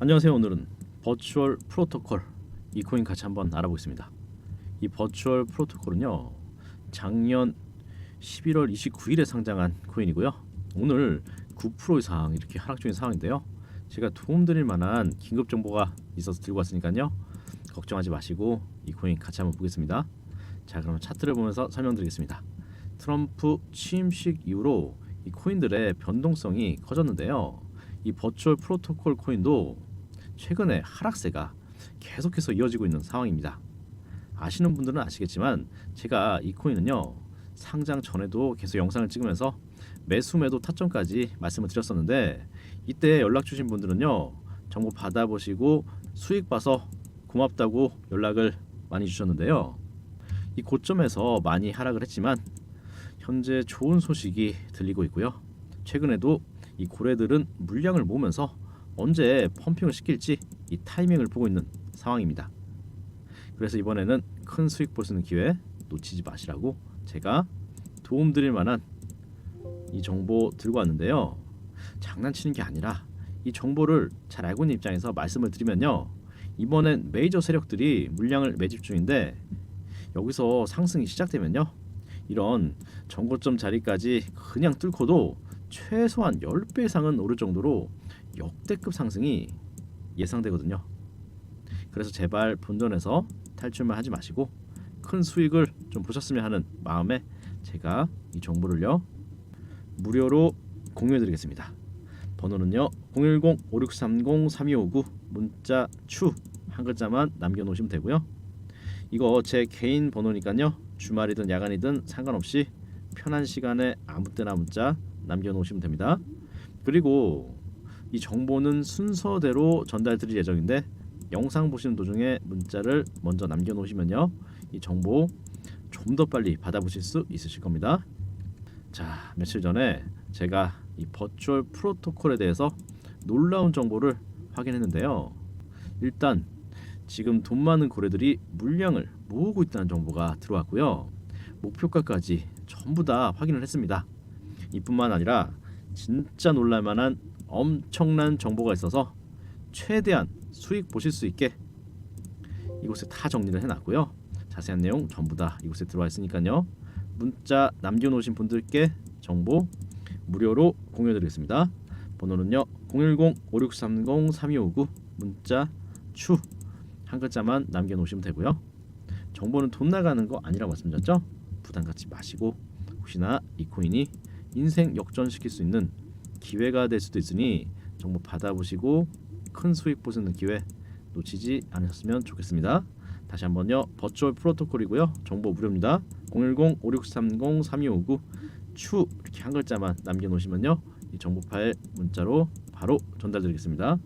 안녕하세요. 오늘은 버추얼 프로토콜 이 코인 같이 한번 알아보겠습니다. 이 버추얼 프로토콜은요. 작년 11월 29일에 상장한 코인이고요. 오늘 9% 이상 이렇게 하락 중인 상황인데요. 제가 도움드릴 만한 긴급 정보가 있어서 들고 왔으니까요. 걱정하지 마시고 이 코인 같이 한번 보겠습니다. 자, 그러면 차트를 보면서 설명드리겠습니다. 트럼프 취임식 이후로 이 코인들의 변동성이 커졌는데요. 이 버추얼 프로토콜 코인도 최근에 하락세가 계속해서 이어지고 있는 상황입니다. 아시는 분들은 아시겠지만 제가 이 코인은요 상장 전에도 계속 영상을 찍으면서 매수 매도 타점까지 말씀을 드렸었는데 이때 연락 주신 분들은요 정보 받아보시고 수익 봐서 고맙다고 연락을 많이 주셨는데요 이 고점에서 많이 하락을 했지만 현재 좋은 소식이 들리고 있고요 최근에도 이 고래들은 물량을 모으면서 언제 펌핑을 시킬지 이 타이밍을 보고 있는 상황입니다. 그래서 이번에는 큰 수익 있는 기회 놓치지 마시라고 제가 도움 드릴 만한 이 정보 들고 왔는데요. 장난치는 게 아니라 이 정보를 잘 알고 있는 입장에서 말씀을 드리면요. 이번엔 메이저 세력들이 물량을 매집 중인데 여기서 상승이 시작되면요. 이런 정고점 자리까지 그냥 뚫고도 최소한 10배 이상은 오를 정도로 역대급 상승이 예상되거든요. 그래서 제발 본전에서 탈출만 하지 마시고 큰 수익을 좀 보셨으면 하는 마음에 제가 이 정보를요 무료로 공유해드리겠습니다. 번호는요 010-5630-3259 문자 추 한 글자만 남겨놓으시면 되고요. 이거 제 개인 번호니까요 주말이든 야간이든 상관없이 편한 시간에 아무 때나 문자 남겨놓으시면 됩니다. 그리고 이 정보는 순서대로 전달드릴 예정인데 영상 보시는 도중에 문자를 먼저 남겨놓으시면요 이 정보 좀 더 빨리 받아보실 수 있으실 겁니다. 자 며칠 전에 제가 이 버추얼 프로토콜에 대해서 놀라운 정보를 확인했는데요. 일단 지금 돈 많은 고래들이 물량을 모으고 있다는 정보가 들어왔고요. 목표가까지 전부 다 확인을 했습니다. 이뿐만 아니라 진짜 놀랄만한 엄청난 정보가 있어서 최대한 수익 보실 수 있게 이곳에 다 정리를 해놨고요. 자세한 내용 전부 다 이곳에 들어와 있으니까요. 문자 남겨놓으신 분들께 정보 무료로 공유해드리겠습니다. 번호는요 010-5630-3259 문자 추 한 글자만 남겨놓으시면 되고요. 정보는 돈 나가는 거 아니라고 말씀드렸죠? 부담 갖지 마시고 혹시나 이 코인이 인생 역전시킬 수 있는 기회가 될 수도 있으니 정보 받아보시고 큰 수익 보시는 기회 놓치지 않으셨으면 좋겠습니다. 다시 한번요. 버추얼 프로토콜이고요. 정보 무료입니다. 010-5630-3259 추 이렇게 한 글자만 남겨놓으시면요. 이 정보 파일 문자로 바로 전달드리겠습니다.